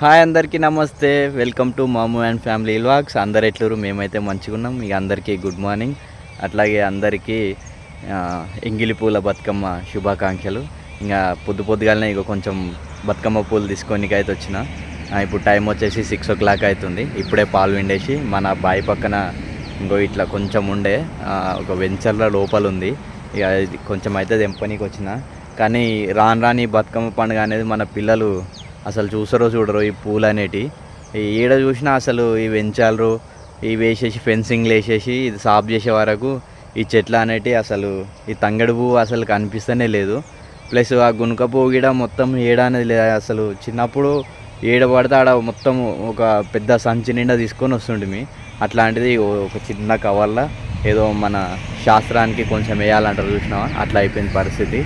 Hi అందరికీ నమస్తే. Welcome to Mamu and family vlogs అందరు ఎట్లూరు మేమైతే మంచిగా ఉన్నాం. ఇక అందరికీ గుడ్ మార్నింగ్ అట్లాగే అందరికీ ఇంగిలి ఎంగిలి పూల బతుకమ్మ శుభాకాంక్షలు. ఇంకా పొద్దు పొద్దుగాలనే ఇక కొంచెం బతుకమ్మ పూలు తీసుకొని అయితే వచ్చిన. ఇప్పుడు టైం వచ్చేసి సిక్స్ ఓ క్లాక్ అవుతుంది ఇప్పుడే పాలు విండేసి మన బావి పక్కన ఇంకో ఇట్లా కొంచెం ఉండే ఒక వెంచర్ల లోపల ఉంది. ఇక కొంచెం అయితే తెంపనీకి వచ్చిన. కానీ రాను రాని బతుకమ్మ పండుగ అనేది మన పిల్లలు అసలు చూసరో చూడరు ఈ పూలు అనేటి. ఈ ఈడ చూసినా అసలు ఈ వెంచాలరు ఇవి వేసేసి ఫెన్సింగ్లు వేసేసి ఇది సాఫ్ చేసే వరకు ఈ చెట్లు అనేటి అసలు ఈ తంగడి పువ్వు అసలు కనిపిస్తూనే లేదు. ప్లస్ ఆ గునుక పువ్వు కూడా మొత్తం ఏడ అనేది లేదు అసలు చిన్నప్పుడు ఏడ పడితే ఆడ మొత్తం ఒక పెద్ద సంచి నిండా తీసుకొని వస్తుంటిమి అట్లాంటిది ఒక చిన్న కవర్లో ఏదో మన శాస్త్రానికి కొంచెం వేయాలంటారు చూసినావా? అట్లా అయిపోయింది పరిస్థితి.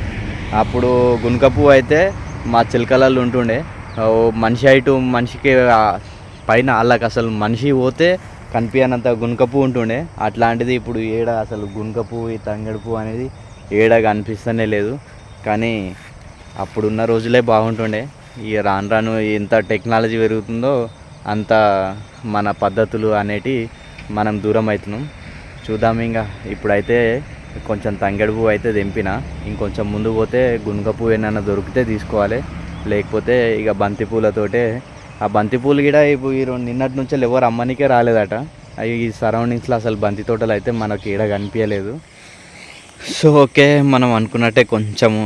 అప్పుడు గునుక పువ్వు అయితే మా చిలకలలో ఉంటుండే. మనిషి అయిటు మనిషికి పైన వాళ్ళకి అసలు మనిషి పోతే కనిపించనంత గునుక పువ్వు ఉంటుండే. అట్లాంటిది ఇప్పుడు ఏడ అసలు గునుక పువ్వు ఈ తంగడి పువ్వు అనేది ఏడ కనిపిస్తూనే లేదు. కానీ అప్పుడున్న రోజులే బాగుంటుండే. ఇక రాను రాను ఎంత టెక్నాలజీ పెరుగుతుందో అంత మన పద్ధతులు అనేటి మనం దూరం అవుతున్నాం. చూద్దాం ఇంకా ఇప్పుడైతే కొంచెం తంగడుపు పువ్వు అయితే దింపిన ఇంకొంచెం ముందు పోతే గునుక పువ్వు ఏమైనా దొరికితే తీసుకోవాలి. లేకపోతే ఇక బంతిపూలతోటే ఆ బంతిపూలు కూడా ఇప్పుడు ఈ రెండు నిన్నటి నుంచి ఎవరు అమ్మనికే రాలేదట. అవి ఈ సరౌండింగ్స్లో అసలు బంతి తోటలు అయితే మనకి ఈడ కనిపించలేదు. సో ఓకే మనం అనుకున్నట్టే కొంచెము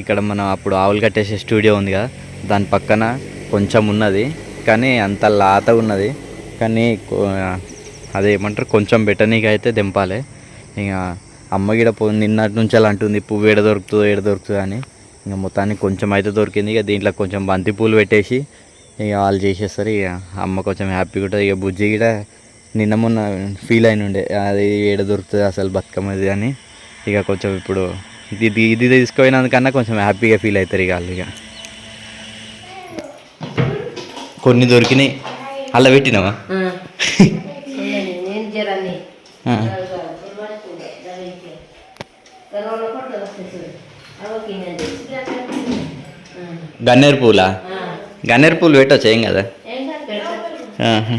ఇక్కడ మనం అప్పుడు ఆవులు కట్టేసే స్టూడియో ఉంది కదా దాని పక్కన కొంచెం ఉన్నది కానీ అంత లాత ఉన్నది. కానీ అది ఏమంటారు కొంచెం బెటనీకి అయితే దింపాలి ఇక అమ్మ గిడ పో నిన్నటి నుంచి అలా అంటుంది పువ్వు ఏడ దొరుకుతుందో ఏడ దొరుకుతుందో అని. ఇక మొత్తానికి కొంచెం అయితే దొరికింది. ఇక దీంట్లో కొంచెం బంతి పూలు పెట్టేసి ఇక వాళ్ళు చేసేస్తారు. ఇక అమ్మ కొంచెం హ్యాపీగా ఉంటుంది. ఇక బుజ్జి కూడా నిన్న మొన్న ఫీల్ అయిన ఉండే అది ఏడ దొరుకుతుంది అసలు బతుకమ్మది అని. ఇక కొంచెం ఇప్పుడు ఇది ఇది తీసుకుపోయినందుకన్నా కొంచెం హ్యాపీగా ఫీల్ అవుతారు ఇక వాళ్ళు ఇక. కొన్ని దొరికినాయి. అలా పెట్టినావా నేను జరాన్ని ఆ. గన్నేరు పూలా? గన్నేరు పూలు పెట్టవచ్చు ఏం కదా? ఆహా.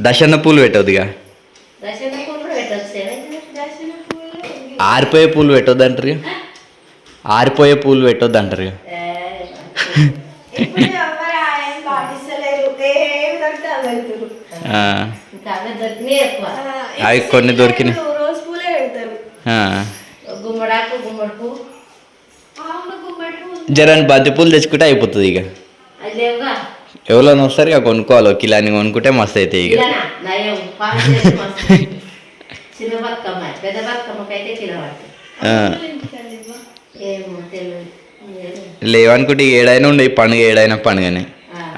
దశన్న పూలు పెట్టవద్దుగా ఆరిపోయే పూలు పెట్టొద్దు అంటారు. ఆరిపోయే పూలు పెట్టొద్దు అంటారు. అవి కొన్ని దొరికినాయి రోజు పూలే పెడతారు ఆ. గుమ్మడాకు గుమ్మడి పువ్వు జరాన్ని బంతి పూలు తెచ్చుకుంటే అయిపోతుంది ఇక. ఎవరైనా వస్తారు ఇక కొనుక్కోవాలి. ఒక కిలాని కొనుక్కుంటే మస్తు అవుతాయి ఇక. లేవనుకుంటే ఏడైనా ఉండే పండుగ ఏడైనా పండుగనే.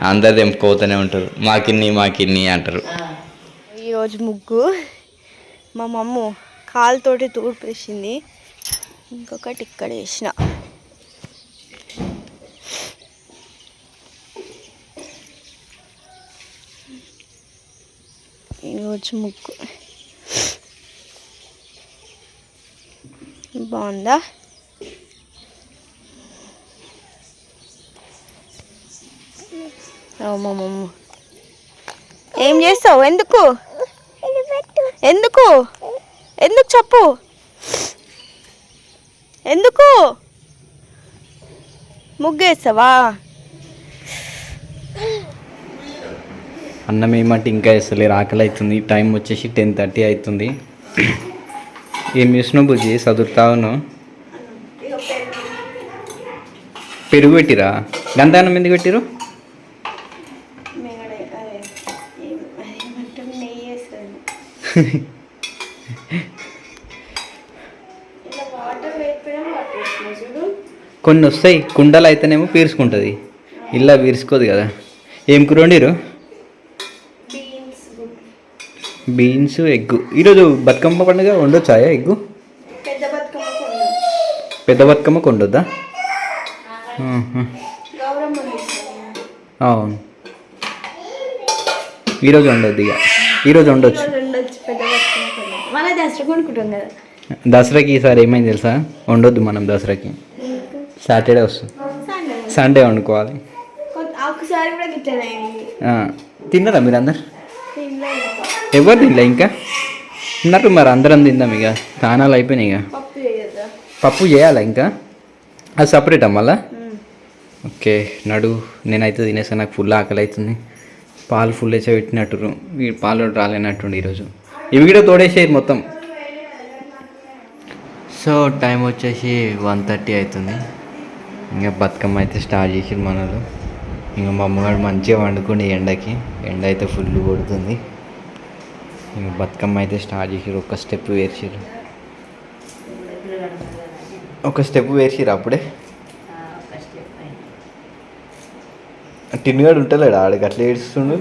అందరు తెంపుకోతూనే ఉంటారు. మాకిన్ని మాకిన్ని అంటారు. ఈరోజు ముగ్గు. మా మమ్మ కాలుతోటి తూర్పేసింది ఇంకొకటి ఇక్కడ వేసిన. ఈరోజు ముగ్గు బాగుందా? ఓ మమ్మ ఏం చేస్తావు? ఎందుకు? ఎందుకు? ఎందుకు చెప్పు. ఎందుకు? ముగ్గేస్తావా? అన్నం ఏమంటే ఇంకా వేస్తలేరు ఆకలి అవుతుంది టైం వచ్చేసి టెన్ థర్టీ అవుతుంది ఏం చేసినావు బుజ్జి? చదువుతావును పెరుగు పెట్టిరా? గంధానం ఎందుకు పెట్టిరు? కొన్ని వస్తాయి. కుండలు అయితేనేమో పీర్చుకుంటుంది. ఇలా పీర్చుకోదు కదా. ఏం కూర వండిరు? Beans egg. ఈరోజు బతుకమ్మ పండుగ వండొచ్చా ఎగ్గు? పెద్ద బతుకమ్మ కొండొద్దా? అవును. ఈరోజు ఉండొద్దు ఇక. ఈరోజు ఉండొచ్చు దసరాకి ఈసారి ఏమైంది తెలుసా? ఉండొద్దు మనం దసరాకి. సాటర్డే వస్తుంది. సండే. వండుకోవాలి. తిన్నారా మీరు అందరు ఎవరు తినలే ఇంకా? ఉన్నట్టు మరి అందరం తిందాం ఇక. స్నానాలు అయిపోయినాయి ఇక. పప్పు చేయాలా ఇంకా? అది సపరేటా మళ్ళా? ఓకే నడు నేనైతే తినేసాను నాకు ఫుల్ ఆకలి అవుతుంది పాలు ఫుల్ వేసే పెట్టినట్టు ఈ పాలు రాలేనట్టుండి ఈరోజు. ఇవి కూడా తోడేసేది మొత్తం. సో టైం వచ్చేసి వన్ థర్టీ అవుతుంది ఇంకా బతుకమ్మ అయితే స్టార్ట్ చేసి మనలు ఇంకా మా అమ్మగారు మంచిగా వండుకుని ఎండకి. ఎండ అయితే ఫుల్ కొడుతుంది. బతుకమ్మ అయితే స్టార్ట్ చేసారు ఒక స్టెప్ వేర్చారు ఒక స్టెప్ వేర్చారు అప్పుడే? టిన్నుగాడు ఉంటలేడు ఆడికి? అట్లా ఏడుస్తుండు?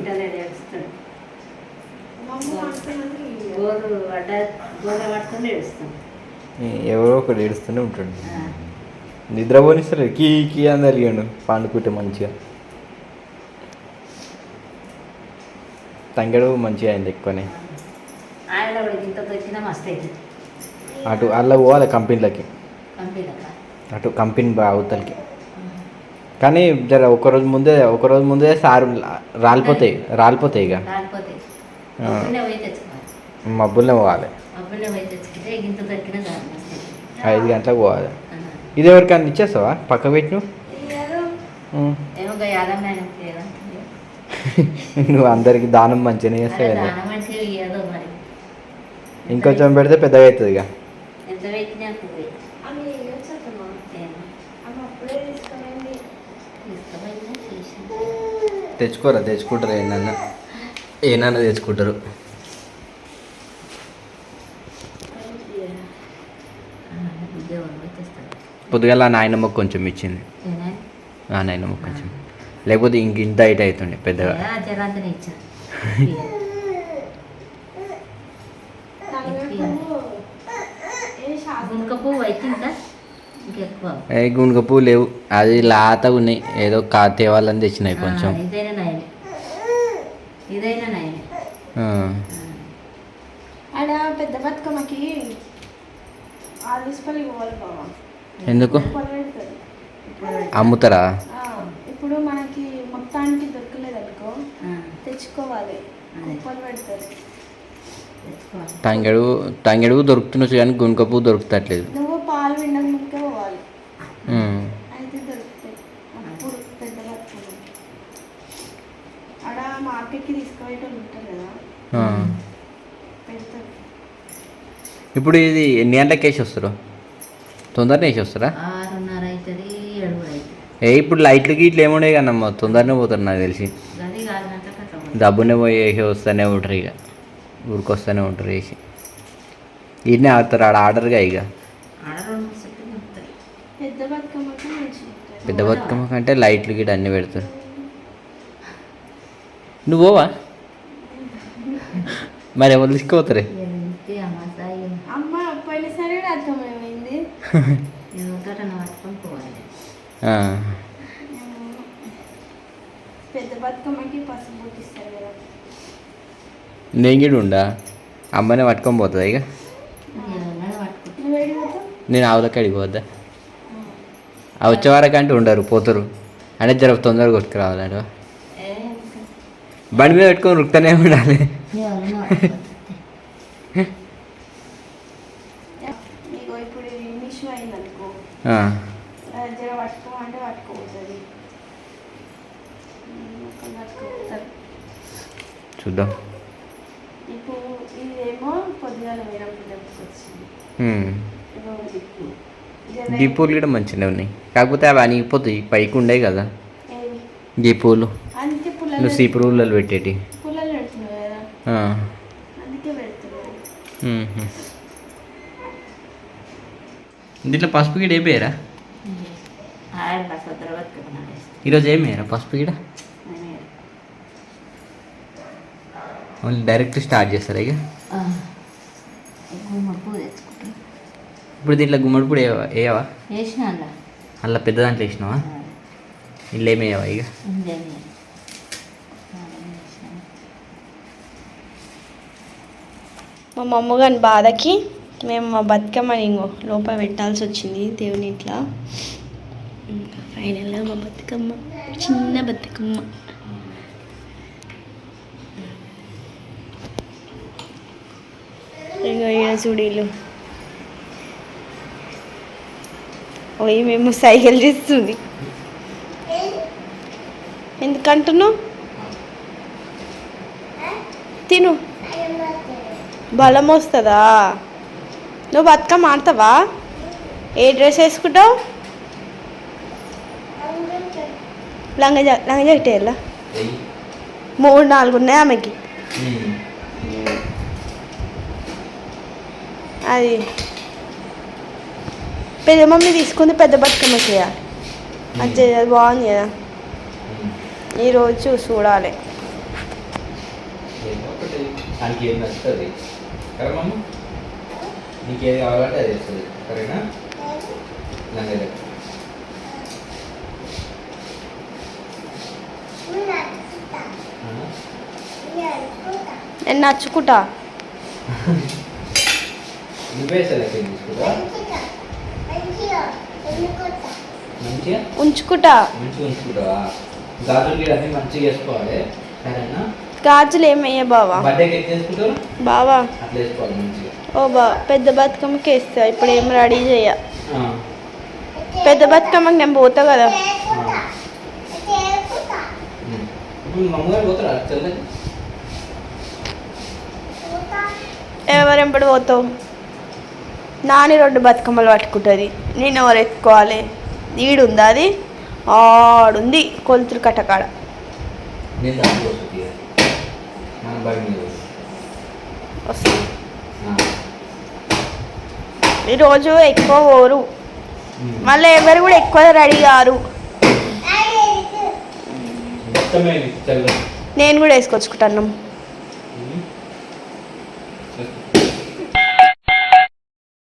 ఎవరో ఒకడు ఏడుస్తూనే ఉంటాడు. నిద్ర పోనిస్తారు కీ కీ అని అలిగాడు పండుకుంటే మంచిగా. తంగడు మంచిగా అయింది ఎక్కువనే. ఆయన కూడా ఇంత వచ్చినా మస్తు అవుతుంది అటు అలా పోవాలి కంపెనీలకి అటు కంపెనీ బా అవతలకి కానీ జర ఒకరోజు ముందే ఒకరోజు ముందే సారు రాలిపోతాయి రాలిపోతాయి ఇక మబ్బులనే పోవాలి. ఐదు గంటలకు పోవాలి. ఇది ఎవరికన్నా ఇచ్చేస్తావా పక్క పెట్టు నువ్వు అందరికి దానం మంచిగానే అరే చేస్తావు కదా దానం అంటే ఏదో మరి ఇంకొంచెం పెడితే పెద్దగా అవుతుంది ఇక. ఎంత పెట్టినా తెచ్చుకోరా తెచ్చుకుంటారు ఏంటన్నా ఏనన్నా తెచ్చుకుంటారు. పొద్దుగల నాయనమ్మకు కొంచెం ఇచ్చింది. నాయనమ్మకు కొంచెం. లేకపోతే ఇంక ఇంత హైట్ అవుతుండే పెద్దగా. అయితే ఇంకా ఏ లేవు. అది లాతగా ఉన్నాయి. ఏదో కా తేవాలని తెచ్చినాయి కొంచెం. ఆడ పెద్ద బతుకమ్మకి ఎందుకు? అమ్ముతారా? ఇప్పుడు మనకి మొత్తానికి దొరకలేదు అనుకో తెచ్చుకోవాలి. తంగెడు తంగెడు దొరుకుతున్నచ్చు కానీ గునుక పువ్వు దొరుకుతట్లేదు నువ్వు పాలు వినక ముందుకే పోవాలి ఉమ్. అయితే దొరుకుతాయి అప్పుడు పెద్ద బతుకమ్మ ఆడ మార్కెట్కి తీసుకుపోయేటోళ్ళు ఉంటారు కదా. ఆ. పెడతారు. ఇప్పుడు ఇది ఎన్ని గంటలకు వేసి వస్తారు? తొందరనే వేసి వస్తారా? ఆరున్నర అవుతుంది ఏడు కూడా అవుతుంది ఏ ఇప్పుడు లైట్లు గీట్లు ఏముండే కదమ్మా తొందరనే పోతారు నాకు తెలిసి. డబ్బునే పోయి వేసి వస్తూనే ఉంటారు ఇక. ఊరికొస్తూనే ఉంటారు వేసి. ఈయనే ఆడతారు ఆడ ఆర్డర్గా ఇక. పెద్ద బతుకమ్మ కంటే లైట్లు గిట్ అన్నీ పెడతారు. నువ్వు పోవా? మరి ఎవరు తీసుకుపోతారే? కూడా నేను గిడు ఉండా. అమ్మనే పట్టుకొని పోతుంది ఇక? నేను ఆవులకి అడిగిపోద్దా ఆ. వచ్చే వరకంటే ఉండరు పోతారు. అంటే జర తొందరగా కొట్టుకురావాలంట. బండి మీద పెట్టుకొని రుక్తూనే ఉండాలి. చూద్దాం. ఇప్పుడు ఇదేమో పొద్దుగాల వేరప్పుడు దెబ్బకొచ్చింది హ్మ్. ఇదో దిక్కు. జర గీ పూలు కూడా మంచిగా ఉన్నాయి. కాకపోతే అవి అనిగిపోతాయి పైకి ఉండే కదా? గీ పూలు నువ్వు సీపు రూళ్ళలో పెట్టేటి. దీంట్లో పసుపు గిడ వద్దర బతుకున్నాడు ఈరోజు ఏమేయరా పసుపు గిడ? ఓన్లీ డైరెక్ట్ స్టార్ట్ చేస్తారా ఇక? ఇప్పుడు దీంట్లో గుమ్మడి పొడి వేయవా అలా అలా పెద్ద దాంట్లో వేసినావా? ఇల్లు ఏమేయవా ఇక? మా మమ్మ గారి బాధకి మేము మా బతుకమ్మని ఇంకో లోపల పెట్టాల్సి వచ్చింది దేవుని ఇట్లా. ఇంకా ఫైనల్గా మా బతుకమ్మ చిన్న బతుకమ్మ. ఇంకా ఈడ చూడీలు ఓయ్ మేము సైకిల్ తీస్తుంది. ఎందుకంటున్నావు? తిను. బలం వస్తుందా నువ్వు బతుకమ్మ ఆడతావా? ఏ డ్రెస్ వేసుకుంటావు? లంగ లంగ జాకెట్ మూడు నాలుగు ఉన్నాయి ఆమెకి. అది. పెద్ద మమ్మీ తీసుకుంది పెద్ద బతుకమ్మ చేయాలి అది చేయాలి అది బాగుంది కదా. ఈరోజు చూడాలి. ఏదో ఒకటి దానికి ఏం నచ్చుతుంది కదా మమ్మ నీకు ఏది కావాలంటే అది ఇస్తుంది సరేనా. ఆ? నేను నచ్చుకుంటా. నువ్వే సెలెక్షన్ తీసుకుంటా. మంచిగా? ఉంచుకుంటా. మంచిగా ఉంచుకుంటావా? గాజులు అన్ని మంచిగా వేసుకోవాలి. సరేనా? గాజులు ఏమయ్యా బావా. బావా. ఓ బా పెద్ద బతుకమ్మకి వేస్తా ఇప్పుడు ఏం రెడీ చేయ. పెద్ద బతుకమ్మకి నేను పోతా కదా. ఎవరెంపడి పోతావు? నాని రెండు బతుకమ్మలు పట్టుకుంటుంది. నేను ఎవరు ఎత్తుకోవాలి? ఈడుందా అది? ఆడుంది కొలుతురు కట్టకాడ వస్తుంది ఆ. ఈరోజు ఎక్కువ పోరు. మళ్ళీ ఎవరు కూడా ఎక్కువ రెడీ కారు నేను కూడా వేసుకొచ్చుకుంటాను.